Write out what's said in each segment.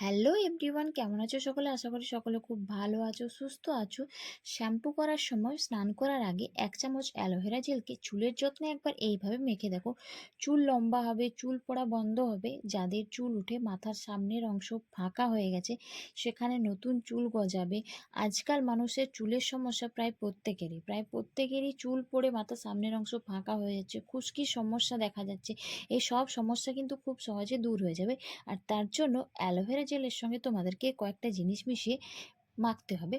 Hello everyone, কেমন আছো সকলে? আশা করি সকলে খুব ভালো আছো, সুস্থ আছো। শ্যাম্পু করার সময়, স্নান করার আগে এক চামচ অ্যালোভেরা জেলকে চুলের যত্নে একবার এইভাবে মেখে দেখো। চুল লম্বা হবে, চুল পড়া বন্ধ হবে, যাদের চুল উঠে মাথার সামনের অংশ ফাঁকা হয়ে গেছে, সেখানে নতুন চুল গজাবে। আজকাল মানুষের চুলের সমস্যা প্রায় প্রত্যেকেরই প্রায় প্রত্যেকেরই চুল পড়ে মাথার সামনের অংশ ফাঁকা হয়ে যাচ্ছে, খুশকির সমস্যা দেখা যাচ্ছে। এই সব সমস্যা কিন্তু খুব সহজে দূর হয়ে যাবে। আর তার জন্য অ্যালোভেরা জেলের সঙ্গে তোমাদেরকে কয়েকটা জিনিস মিশিয়ে মাখতে হবে।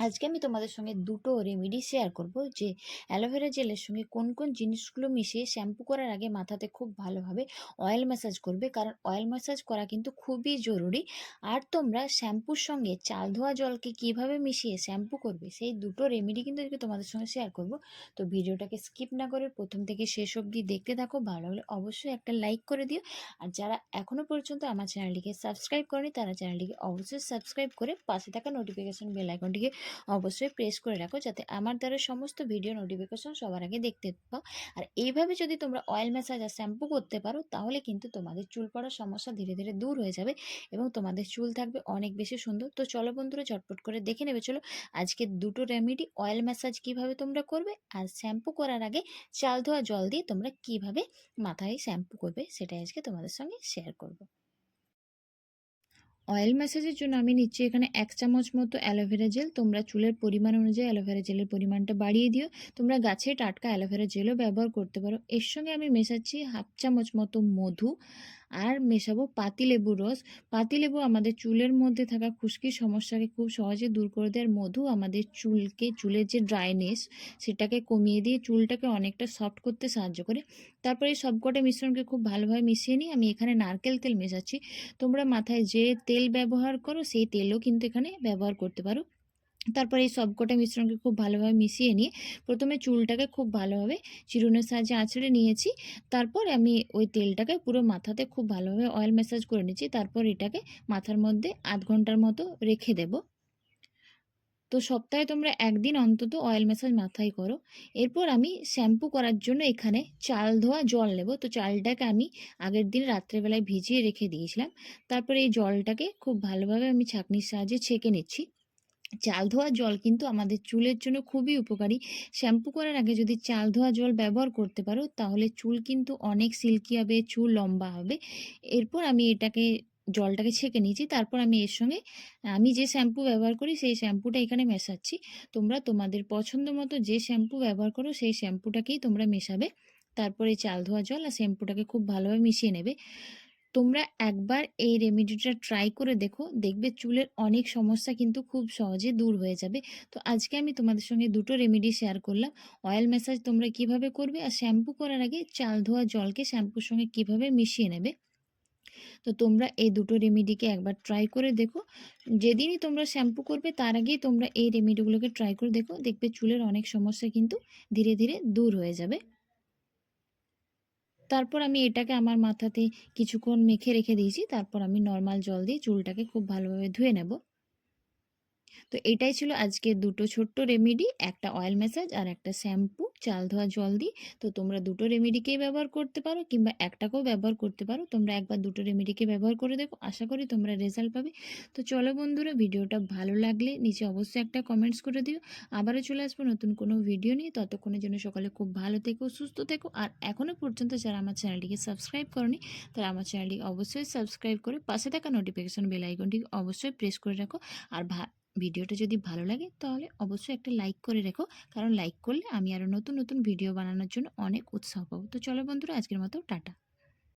আজকে আমি তোমাদের সঙ্গে দুটো রেমেডি শেয়ার করব, যে অ্যালোভেরা জেলের সঙ্গে কোন কোন জিনিসগুলো মিশিয়ে শ্যাম্পু করার আগে মাথাতে খুব ভালোভাবে অয়েল ম্যাসাজ করবে, কারণ অয়েল ম্যাসাজ করা কিন্তু খুবই জরুরি। আর তোমরা শ্যাম্পুর সঙ্গে চাল ধোয়া জলকে কীভাবে মিশিয়ে শ্যাম্পু করবে, সেই দুটো রেমেডি কিন্তু আজকে তোমাদের সঙ্গে শেয়ার করব। তো ভিডিওটাকে স্কিপ না করে প্রথম থেকে শেষ অবধি দেখতে থাকো, ভালো লাগলে অবশ্যই একটা লাইক করে দিও। আর যারা এখনও পর্যন্ত আমার চ্যানেলটিকে সাবস্ক্রাইব করেনি, তারা চ্যানেলটিকে অবশ্যই সাবস্ক্রাইব করে পাশে থাকা নোটিফিকেশন বেল আইকনটিকে অবশ্যই প্রেস করে রাখো যাতে আমার দ্বারা সমস্ত ভিডিও নোটিফিকেশন সবার আগে দেখতে পাও। আর এইভাবে যদি তোমরা অয়েল ম্যাসাজ আর শ্যাম্পু করতে পারো, তাহলে কিন্তু তোমাদের চুল পড়ার সমস্যা ধীরে ধীরে দূর হয়ে যাবে এবং তোমাদের চুল থাকবে অনেক বেশি সুন্দর। তো চলো বন্ধুরা ঝটপট করে দেখে নেবে, চলো আজকে দুটো রেমেডি অয়েল ম্যাসাজ কীভাবে তোমরা করবে আর শ্যাম্পু করার আগে চাল ধোয়া জল দিয়ে তোমরা কীভাবে মাথায় শ্যাম্পু করবে সেটাই আজকে তোমাদের সঙ্গে শেয়ার করব। অয়েল ম্যাসাজের জন্য আমি নিচ্ছি এখানে এক চামচ মতো অ্যালোভেরা জেল তোমরা চুলের পরিমাণ অনুযায়ী অ্যালোভেরা জেলের পরিমাণটা বাড়িয়ে দিও। তোমরা গাছে টাটকা অ্যালোভেরা জেলও ব্যবহার করতে পারো। এর সঙ্গে আমি মেশাচ্ছি হাফ চামচ মতো মধু। আর মেশাবো পাতিলেবুর রস। পাতিলেবু আমাদের চুলের মধ্যে থাকা খুশকির সমস্যাকে খুব সহজে দূর করে দেয়। মধু আমাদের চুলকে, চুলের যে ড্রাইনেস, সেটাকে কমিয়ে দিয়ে চুলটাকে অনেকটা সফট করতে সাহায্য করে। তারপরে এই সবকটা মিশ্রণকে খুব ভালোভাবে মিশিয়ে নিই আমি এখানে নারকেল তেল মেশাচ্ছি। তোমরা মাথায় যে তেল ব্যবহার করো, সেই তেলও কিন্তু এখানে ব্যবহার করতে পারো। তারপরে এই সবকটা মিশ্রণকে খুব ভালোভাবে মিশিয়ে নিয়ে প্রথমে চুলটাকে খুব ভালোভাবে চিরুনের সাহায্যে আঁচড়ে নিয়েছি। তারপর আমি ওই তেলটাকে পুরো মাথাতে খুব ভালোভাবে অয়েল ম্যাসাজ করে নিচ্ছি। তারপর এটাকে মাথার মধ্যে আধ ঘণ্টার মতো রেখে দেব। তো সপ্তাহে তোমরা একদিন অন্তত অয়েল ম্যাসাজ মাথায় করো। এরপর আমি শ্যাম্পু করার জন্য এখানে চাল ধোয়া জল নেব। তো চালটাকে আমি আগের দিন রাত্রেবেলায় ভিজিয়ে রেখে দিয়েছিলাম। তারপরে এই জলটাকে খুব ভালোভাবে আমি ছাঁকনির সাহায্যে ছেঁকে নিচ্ছি। চাল ধোয়া জল কিন্তু আমাদের চুলের জন্য খুবই উপকারী। শ্যাম্পু করার আগে যদি চাল ধোয়া জল ব্যবহার করতে পারো, তাহলে চুল কিন্তু অনেক সিল্কি হবে, চুল লম্বা হবে। এরপর আমি এটাকে, জলটাকে ছেঁকে নিয়েছি। তারপর আমি এর সঙ্গে, আমি যে শ্যাম্পু ব্যবহার করি, সেই শ্যাম্পুটা এখানে মেশাচ্ছি। তোমরা তোমাদের পছন্দ মতো যে শ্যাম্পু ব্যবহার করো, সেই শ্যাম্পুটাকেই তোমরা মেশাবে। তারপরে চাল ধোয়া জল আর শ্যাম্পুটাকে খুব ভালোভাবে মিশিয়ে নেবে। তোমরা একবার এই রেমেডিটা ট্রাই করে দেখো। দেখবে চুলের অনেক সমস্যা কিন্তু খুব সহজে দূর হয়ে যাবে। তো আজকে আমি তোমাদের সঙ্গে দুটো রেমেডি শেয়ার করলাম। অয়েল ম্যাসাজ তোমরা কীভাবে করবে আর শ্যাম্পু করার আগে চাল ধোয়া জলকে শ্যাম্পুর সঙ্গে কীভাবে মিশিয়ে নেবে। তো তোমরা এই দুটো রেমেডিকে একবার ট্রাই করে দেখো। যেদিনই তোমরা শ্যাম্পু করবে তার আগেই তোমরা এই রেমেডিগুলোকে ট্রাই করে দেখো। দেখবে চুলের অনেক সমস্যা কিন্তু ধীরে ধীরে দূর হয়ে যাবে। তারপর আমি এটাকে আমার মাথাতে কিছুক্ষণ মেখে রেখে দিয়েছি। তারপর আমি নর্মাল জল দিয়ে চুলটাকে খুব ভালোভাবে ধুয়ে নেব। তো এটাই ছিল আজকে দুটো ছোট্ট রেমেডি একটা অয়েল ম্যাসাজ আর একটা শ্যাম্পু চাল ধোয়া জল দিই তো তোমরা দুটো রেমেডিকেই ব্যবহার করতে পারো কিংবা একটাকেও ব্যবহার করতে পারো, তোমরা একবার দুটো রেমেডিকে ব্যবহার করে দেখো, আশা করি তোমরা রেজাল্ট পাবে। তো চলো বন্ধুরা, ভিডিওটা ভালো লাগলে নিচে অবশ্যই একটা কমেন্টস করে দিও। আবারও চলে আসব নতুন কোনো ভিডিও নিয়ে। ততক্ষণের জন্য সকালে খুব ভালো থেকো, সুস্থ থেকো। আর এখনও পর্যন্ত যারা আমার চ্যানেলটিকে সাবস্ক্রাইব করনি, তারা আমার চ্যানেলটি অবশ্যই সাবস্ক্রাইব করে পাশে থাকা নোটিফিকেশন বেল আইকনটি অবশ্যই প্রেস করে রাখো। আর ভিডিওটা যদি ভালো লাগে, তাহলে অবশ্যই একটা লাইক করে রেখো। কারণ লাইক করলে আমি আরও নতুন নতুন ভিডিও বানানোর জন্য অনেক উৎসাহ পাবো। তো চলো বন্ধুরা, আজকের মতো টাটা।